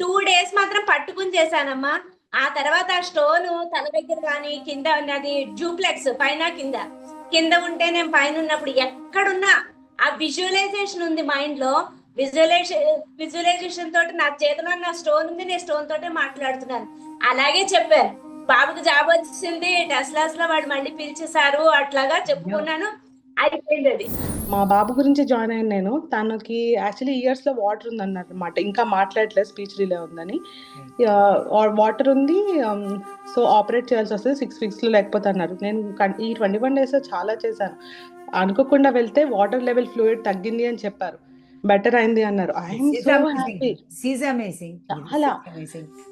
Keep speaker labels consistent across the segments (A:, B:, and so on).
A: Two days మాత్రం పట్టుకుని చేశానమ్మా. ఆ తర్వాత ఆ స్టోన్ తల దగ్గర కానీ కింద ఉన్నది జూప్లెక్స్ పైన కింద. కింద ఉంటే నేను పైన ఉన్నప్పుడు ఎక్కడున్నా? ఆ విజువలైజేషన్ ఉంది మైండ్లో విజువలైజేషన్ విజువలైజేషన్ తోటి నా చేతిలో నా స్టోన్ ఉంది నేను స్టోన్ తోటే మాట్లాడుతున్నాను. అలాగే చెప్పారు. బాబుకి జాబ్ వచ్చింది టెస్లాస్లో వాడు మళ్ళీ పిలిచేశారు అట్లాగా చెప్పుకున్నాను. అయిపోయింది అది.
B: మా బాబు గురించి జాయిన్ అయ్యాను నేను. తనకి యాక్చువల్లీ ఇయర్స్లో వాటర్ ఉంది అన్నమాట ఇంకా మాట్లాడలేదు స్పీచ్ రిలే ఉందని. వాటర్ ఉంది సో ఆపరేట్ చేయాల్సి వస్తుంది సిక్స్ వీక్స్లో లేకపోతే అన్నారు. నేను ఈ ట్వంటీ వన్ డేస్ చాలా చేశాను. అనుకోకుండా వెళ్తే వాటర్ లెవెల్ ఫ్లూయిడ్ తగ్గింది అని చెప్పారు. బెటర్ అయింది అన్నారు. చాలా.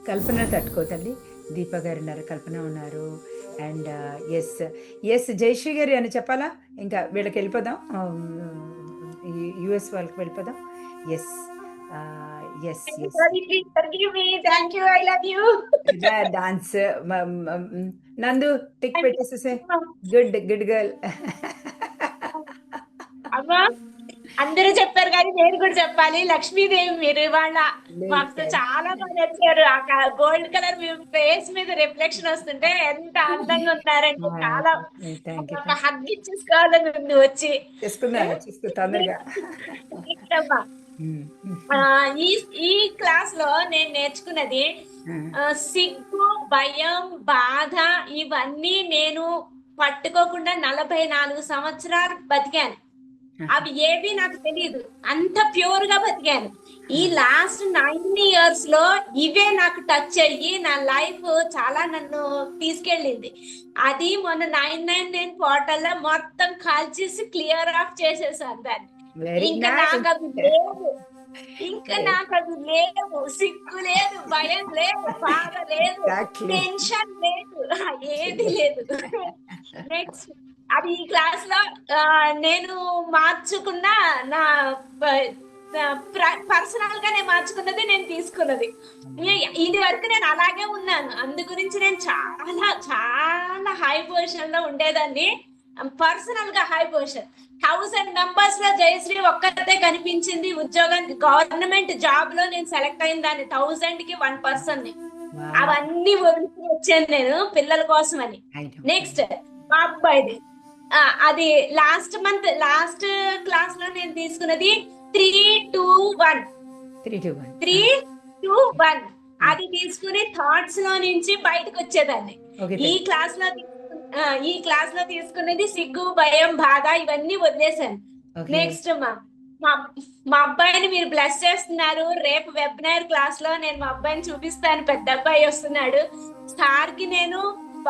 C: కల్పన తట్టుకో తల్లి. దీప గారు ఉన్నారు కల్పన ఉన్నారు. అండ్ ఎస్ ఎస్ జయశ్రీ గారి అని చెప్పాలా? ఇంకా వీళ్ళకి వెళ్ళిపోదాం. యుఎస్ వాళ్ళకి వెళ్ళిపోదాం. ఎస్ డాన్స్ నందు టిక్ పెట్టేసేసే గుడ్ గుడ్ గర్ల్
A: అమ్మా అందరూ చెప్పారు కానీ నేను కూడా చెప్పాలి. లక్ష్మీదేవి మీరు ఇవాళ మాకు చాలా బాగా నచ్చారు. ఆ గోల్డ్ కలర్ మీ ఫేస్ మీద రిఫ్లెక్షన్ వస్తుంటే ఎంత అందంగా ఉన్నారంటే చాలా హగ్ ఇచ్చేసుకోవాలని ఉంది వచ్చి. ఈ ఈ క్లాస్లో నేను నేర్చుకున్నది సిగ్గు భయం బాధ ఇవన్నీ నేను పట్టుకోకుండా నలభై నాలుగు సంవత్సరాలు బతికాను. అవి ఏవి నాకు తెలియదు అంత ప్యూర్గా బతికాను. ఈ లాస్ట్ నైన్ ఇయర్స్లో ఇవే నాకు టచ్ అయ్యి నా లైఫ్ చాలా నన్ను తీసుకెళ్ళింది. అది మొన్న నైన్ నైన్ నైన్ పోర్టల్లో మొత్తం కాల్చేసి క్లియర్ ఆఫ్ చేసేసాను దాన్ని. ఇంకా నాకు అవి లేవు ఇంకా నాకు అవి లేవు సిగ్గు లేదు భయం లేదు బాధ లేదు. టెన్షన్ లేదు. ఏది లేదు. నెక్స్ట్ అది ఈ క్లాస్లో నేను మార్చుకున్న నా పర్సనల్గా నేను మార్చుకున్నది నేను తీసుకున్నది. ఇది వరకు నేను అలాగే ఉన్నాను. అందు గురించి నేను చాలా చాలా హై పొజిషన్లో ఉండేదాన్ని. పర్సనల్గా హై పొజిషన్ థౌసండ్ మెంబర్స్లో జయశ్రీ ఒక్కతే కనిపించింది. ఉద్యోగం గవర్నమెంట్ జాబ్లో నేను సెలెక్ట్ అయిన దాన్ని. థౌసండ్కి వన్ పర్సన్ని. అవన్నీ వచ్చాను నేను పిల్లల కోసం అని నెక్స్ట్ మా అబ్బాయిది. అది లాస్ట్ మంత్ లాస్ట్ క్లాస్లో నేను తీసుకున్నది three two one
C: three two one
A: three two one అది తీసుకుని థాట్స్లో నుంచి బయటకు వచ్చేదాన్ని. ఈ క్లాస్లో ఈ క్లాస్లో తీసుకున్నది సిగ్గు భయం బాధ ఇవన్నీ వదిలేశాను. నెక్స్ట్ మా మా మా అబ్బాయిని మీరు బ్లెస్ చేస్తున్నారు. రేపు వెబినార్ క్లాస్లో నేను మా అబ్బాయిని చూపిస్తాను. పెద్ద అబ్బాయి వస్తున్నాడు. సార్కి నేను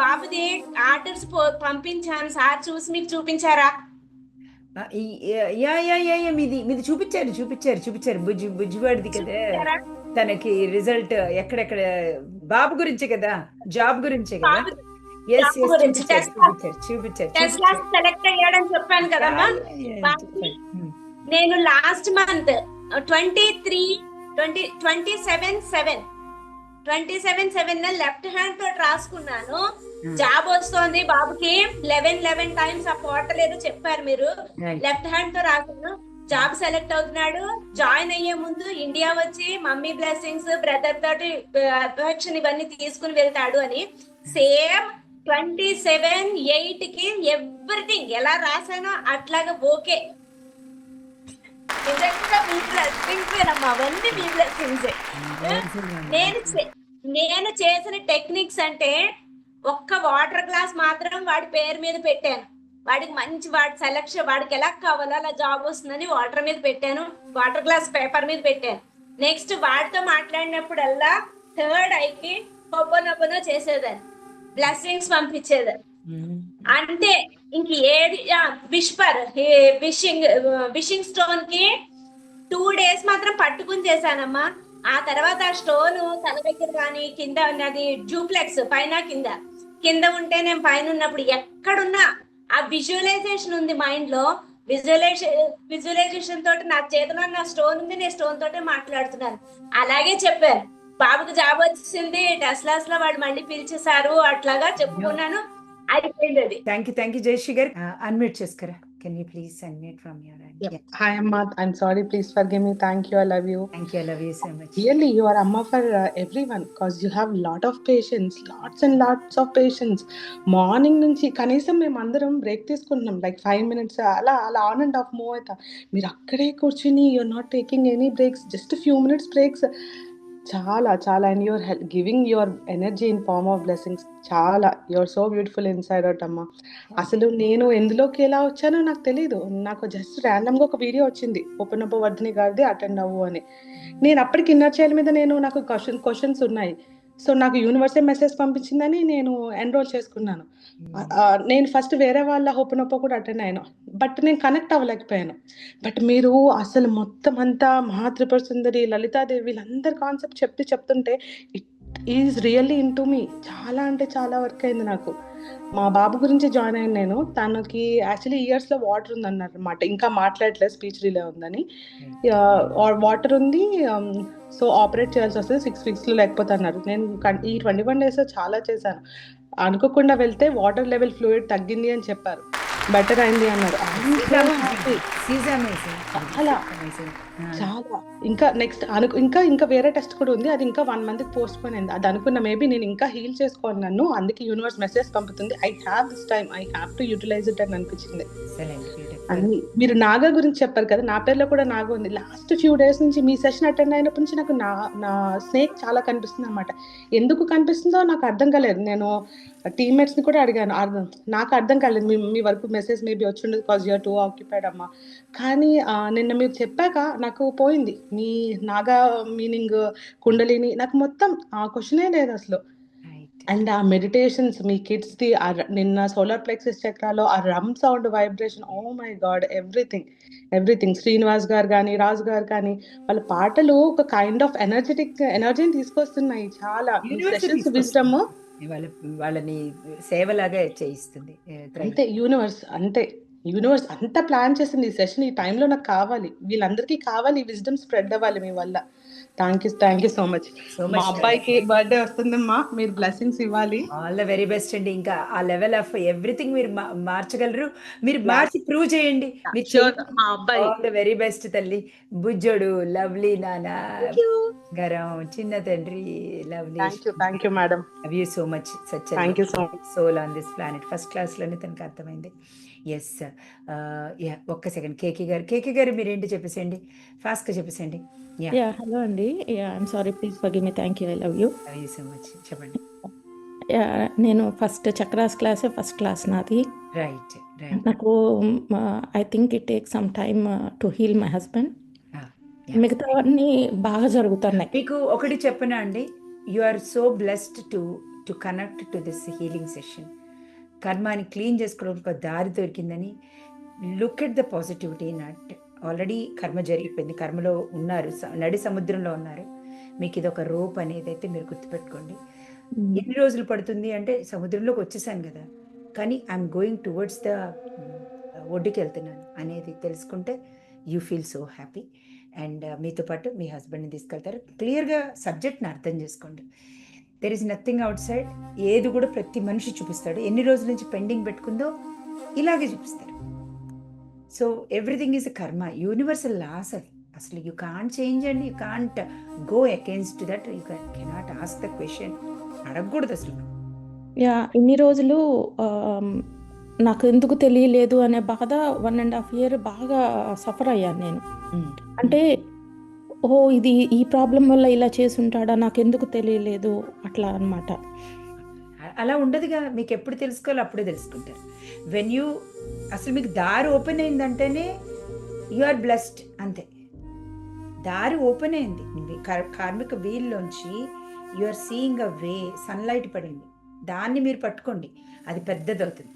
A: బాబుది ఆర్డర్స్ పంపించాను. సార్ చూసి మీకు చూపించారా?
C: యా యా యా యా మీది మీది చూపించారు చూపించారు చూపించారు. బుజ్జి బుజ్జివాడిది కదా? తనకి రిజల్ట్ ఎక్కడెక్కడ బాబు గురించే కదా? జాబ్ గురించే కదా? ఎస్ ఎస్ చూపించారు. చూపించారు
A: సెలెక్ట్ అయ్యాడని చెప్పాను కదమ్మా.
C: Hmm.
A: నేను last month twenty three twenty twenty seven seven. Twenty seven seven left hand తోటి రాసుకున్నాను. జాబ్ వస్తోంది బాబుకి. లెవెన్ లెవెన్ టైమ్స్ ఆ పోర్టల్ ఏదో చెప్పారు మీరు. లెఫ్ట్ హ్యాండ్తో రాసాను జాబ్ సెలెక్ట్ అవుతున్నాడు. జాయిన్ అయ్యే ముందు ఇండియా వచ్చి మమ్మీ బ్లెస్సింగ్స్ బ్రదర్ తోటి అఫెక్షన్ ఇవన్నీ తీసుకుని వెళ్తాడు అని. సేమ్ ట్వంటీ సెవెన్ ఎయిట్కి ఎవ్రీథింగ్ ఎలా రాసానో అట్లాగా ఓకే. నిజంగా మీ బ్లెస్సింగ్స్ అమ్మా. అవన్నీ మీ బ్లెస్సింగ్స్ నేను చే- నేను చేసిన టెక్నిక్స్ అంటే ఒక్క వాటర్ గ్లాస్ మాత్రం వాడి పేరు మీద పెట్టాను. వాడికి మంచి వాడి సెలక్షన్ వాడికి ఎలా కావాలో అలా జాబ్ వస్తుందని వాటర్ మీద పెట్టాను. వాటర్ గ్లాస్ పేపర్ మీద పెట్టాను. నెక్స్ట్ వాడితో మాట్లాడినప్పుడల్లా థర్డ్ ఐకి హొబ్బనొబ్బనో చేసేదాన్ని. బ్లెస్సింగ్స్ పంపించేదాన్ని. అంటే ఇంక ఏది విష్పర్ విషింగ్ విషింగ్ స్టోన్కి టూ డేస్ మాత్రం పట్టుకుని చేశానమ్మా. ఆ తర్వాత ఆ స్టోన్ తల దగ్గర కానీ కింద ఉన్నది జూప్లెక్స్ పైన కింద. కింద ఉంటే నేను పైన ఉన్నప్పుడు ఎక్కడున్నా ఆ విజువలైజేషన్ ఉంది మైండ్లో విజువలైజేషన్ విజువలైజేషన్ తోటి నా చేతిలో నా స్టోన్ ఉంది నేను స్టోన్ తోటే మాట్లాడుతున్నాను. అలాగే చెప్పారు. బాబుకి జాబ్ వచ్చింది టెస్లాస్లో వాడు మళ్ళీ పిలిచేశారు అట్లాగా చెప్పుకున్నాను. అయిపోయింది అది.
C: Thank you thank you Jayashree garu. Unmute చేసుకురా? Can you please unmute from your end?
B: Yeah.
C: Yeah.
B: Hi, Amma. I'm sorry. Please forgive me. Thank you. I love you.
C: Thank you. I love you so much.
B: Really, you are Amma for uh, everyone because you have lot of patience, lots and lots of patience. Morning నుంచి కనీసం మేము అందరం break తీసుకుంటున్నాం like five minutes అలా అలా on and of move అవుతా మీరు అక్కడే కూర్చుని you're not taking any breaks just few minutes breaks చాలా చాలా. And your heal giving your energy in form of blessings చాలా. Your so beautiful inside out అమ్మ. అసలు నేను ఎందులోకి ఎలా వచ్చానో నాకు తెలియదు నాకు జస్ట్ ర్యాండమ్గా ఒక వీడియో వచ్చింది. ఉపనప వర్ధిని గారిది అటెండ్ అవ్వు అని. నేను అప్పటికి ఇన్నర్ చైల్డ్ మీద నేను నాకు క్వశ్చన్ క్వశ్చన్స్ ఉన్నాయి. సో నాకు యూనివర్సే మెసేజ్ పంపించిందని నేను ఎన్రోల్ చేసుకున్నాను. ఆ, నేను ఫస్ట్ వేరే వాళ్ళ హోపనొప్ప కూడా అటెండ్ అయ్యాను బట్ నేను కనెక్ట్ అవ్వలేకపోయాను. బట్ మీరు అసలు మొత్తం అంతా మహాత్రిపుర సుందరి లలితాదేవి వీళ్ళందరి కాన్సెప్ట్ చెప్తే చెప్తుంటే is really in to me చాలా అంటే చాలా వర్క్ అయింది నాకు. మా బాబు గురించి జాయిన్ అయ్యాను నేను. తనకి యాక్చువల్లీ ఇయర్స్లో వాటర్ ఉందన్నారు అనమాట ఇంకా మాట్లాడలేదు స్పీచ్ రిలే ఉందని. వాటర్ ఉంది సో ఆపరేట్ చేయాల్సి వస్తుంది సిక్స్ వీక్స్లో లేకపోతే అన్నారు నేను ఈ ట్వంటీ వన్ డేస్ చాలా చేశాను. అనుకోకుండా వెళ్తే వాటర్ లెవెల్ ఫ్లూయిడ్ తగ్గింది అని చెప్పారు. బెటర్ అయింది అన్నారు. చాలా.
C: Ah.
B: చాలా. ఇంకా నెక్స్ట్ అను ఇంకా ఇంకా వేరే టెస్ట్ కూడా ఉంది. అది ఇంకా వన్ మంత్ పోస్ట్ పోయిన్ అయింది. అది అనుకున్న మేబీ నేను ఇంకా హీల్ చేసుకోవాలి నన్ను. అందుకే యూనివర్స్ మెసేజ్ పంపుతుంది. I have this time I have to utilize it అని అనిపించింది. అని మీరు నాగా గురించి చెప్పారు కదా నా పేరులో కూడా నాగా ఉంది. లాస్ట్ ఫ్యూ డేస్ నుంచి మీ సెషన్ అటెండ్ అయినప్పటి నుంచి నాకు నా నా స్నేక్ చాలా కనిపిస్తుంది అనమాట ఎందుకు కనిపిస్తుందో నాకు అర్థం కాలేదు. నేను టీమ్మేట్స్ని కూడా అడిగాను. అర్థం నాకు అర్థం కాలేదు. మీ మీ వరకు మెసేజ్ మేబీ వచ్చిండదు కాజ్ యూఆర్ టూ ఆక్యుపైడ్ అమ్మా. కానీ నిన్న మీరు చెప్పాక నాకు పోయింది. మీ నాగా మీనింగ్ కుండలిని. నాకు మొత్తం ఆ క్వశ్చనే లేదు అసలు. అండ్ ఆ మెడిటేషన్స్ మీ కిడ్స్ ది ఆ నిన్న సోలార్ ప్లెక్సెస్ చక్రాలో ఆ రమ్ sound vibration oh my God everything everything. Srinivas garu కానీ రాజు గారు కానీ వాళ్ళ పాటలు ఒక కైండ్ ఆఫ్ ఎనర్జెటిక్ ఎనర్జీని తీసుకొస్తున్నాయి చాలా. సెషన్స్
C: వాళ్ళని సేవలాగా చేయిస్తుంది.
B: అంతే యూనివర్స్ అంతే. యూనివర్స్ అంతా ప్లాన్ చేసింది. ఈ సెషన్ ఈ టైంలో నాకు కావాలి. వీళ్ళందరికీ కావాలి. ఈ విజ్డమ్ స్ప్రెడ్ అవ్వాలి మీ వల్ల. Thank you thank you so much. మా. అబ్బాయికి బర్త్డే వస్తుందమ్మా. మీరు బ్లెస్సింగ్స్ ఇవ్వాలి.
C: ఆల్ ద వెరీ బెస్ట్ అండి. ఇంకా ఆ లెవెల్ ఆఫ్ ఎవ్రీథింగ్ మీరు మార్చగలరు. మీరు మార్చి ప్రూవ్ చేయండి.
B: మా అబ్బాయి.
C: ఆల్ ద వెరీ బెస్ట్ తల్లి. బుజ్జోడు లవ్లీ నానా. గరం చిన్న తండ్రి lovely.
B: Thank you thank you madam
C: love you so much such
B: thank you so much
C: soul on this planet first క్లాస్లోనే తనకు అర్థమైంది. ఎస్ యా ఒక్క సెకండ్ కేకే గారు కేకే గారు మీరేంటి చెప్పేసేయండి? ఫాస్ట్గా చెప్పేసేయండి. యా
D: హలో అండి. I'm sorry please for me thank you I love you
C: so much చెప్పండి.
D: యా నేను first chakras class first class నాది.
C: రైట్
D: నాకు I think it take some time to heal my husband. మిగతావన్నీ బాగా జరుగుతున్నాయి.
C: మీకు ఒకటి చెప్పనా అండి? You are so blessed to to connect to this healing session కర్మాని clean చేసుకోవడానికి ఒక దారి దొరికిందని look at the positivity not. Already కర్మ జరిగిపోయింది. కర్మలో ఉన్నారు. స- నడి సముద్రంలో ఉన్నారు. మీకు ఇది ఒక రోప్ అనేది అయితే మీరు గుర్తుపెట్టుకోండి. ఎన్ని రోజులు పడుతుంది అంటే సముద్రంలోకి వచ్చేసాను కదా. కానీ ఐఎమ్ గోయింగ్ టువర్డ్స్ ద ఒడ్డుకి వెళ్తున్నాను అనేది తెలుసుకుంటే you feel so happy. And మీతో పాటు మీ హస్బెండ్ని తీసుకెళ్తారు. క్లియర్గా సబ్జెక్ట్ని అర్థం చేసుకోండి. There is nothing outside ఏది కూడా ప్రతి మనిషి చూపిస్తాడు. ఎన్ని రోజుల నుంచి పెండింగ్ పెట్టుకుందో ఇలాగే చూపిస్తారు. So everything is karma universal laws అది అసలు you can't change and you can't go against that you cannot ask the question అడగకూడదు అసలు.
D: యా ఇన్ని రోజులు నాకు ఎందుకు తెలియలేదు అనే బాధ వన్ అండ్ హాఫ్ ఇయర్ బాగా సఫర్ అయ్యాను నేను. అంటే ఓ ఇది ఈ ప్రాబ్లం వల్ల ఇలా చేసి ఉంటాడా నాకు ఎందుకు తెలియలేదు. అట్లా అన్నమాట.
C: అలా ఉండదుగా. మీకు ఎప్పుడు తెలుసుకోవాలో అప్పుడే తెలుసుకుంటారు. వెన్ యూ అసలు మీకు దారి ఓపెన్ అయిందంటేనే యు ఆర్ బ్లెస్డ్ అంతే. దారి ఓపెన్ అయింది. మీ కార్మిక వీల్లోంచి you are seeing a way sunlight పడింది. దాన్ని మీరు పట్టుకోండి. అది పెద్దది అవుతుంది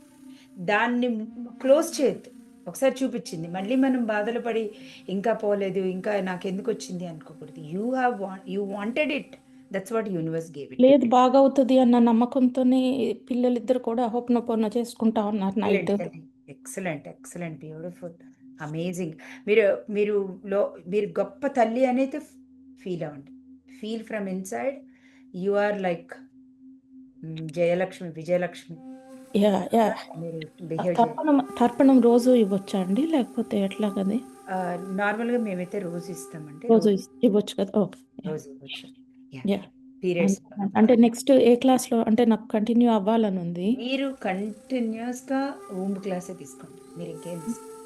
C: దాన్ని క్లోజ్ చేయొద్దు. ఒకసారి చూపించింది. మళ్ళీ మనం బాధలు పడి ఇంకా పోలేదు ఇంకా నాకు ఎందుకు వచ్చింది అనుకోకూడదు you have want you wanted it that's what universe gave it
D: లేదు బాగా అవుతుంది అన్న నమ్మకంతోనే పిల్లలిద్దరు కూడా హోపనొప్పన చేసుకుంటా ఉన్నారు night.
C: Excellent excellent beautiful amazing మీరు మీరు లో మీరు గొప్ప తల్లి అనేది ఫీల్ అవ్వండి. Feel from inside you are like Jayalakshmi Vijayalakshmi.
D: Yeah yeah
C: మీరు బిహేవ్
D: తర్పణం తర్పణం రోజు ఇవ్వచ్చా అండి? లేకపోతే ఎట్లా కది
C: నార్మల్గా మేమైతే రోజు ఇస్తామండి.
D: రోజు ఇస్- ఇవ్వచ్చు కదా? ఓకే.
C: రోజు ఇవ్వచ్చు.
D: Yeah.
C: పీరియడ్స్
D: అంటే నెక్స్ట్ ఏ క్లాస్లో అంటే నాకు కంటిన్యూ అవ్వాలని ఉంది.
C: మీరు కంటిన్యూస్గా రూమ్ క్లాసే తీసుకోండి. మీరు ఇంకేం తీసుకోండి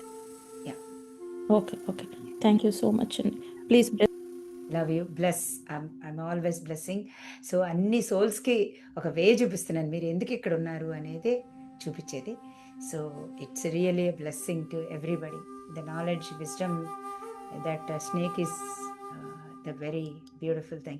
D: okay okay thank you so much అండి. Please
C: love you bless I'm always blessing so అన్ని సోల్స్కి ఒక వే చూపిస్తున్నాను. మీరు ఎందుకు ఇక్కడ ఉన్నారు అనేది చూపించేది. So it's really blessing to everybody the knowledge wisdom that snake is the very beautiful thing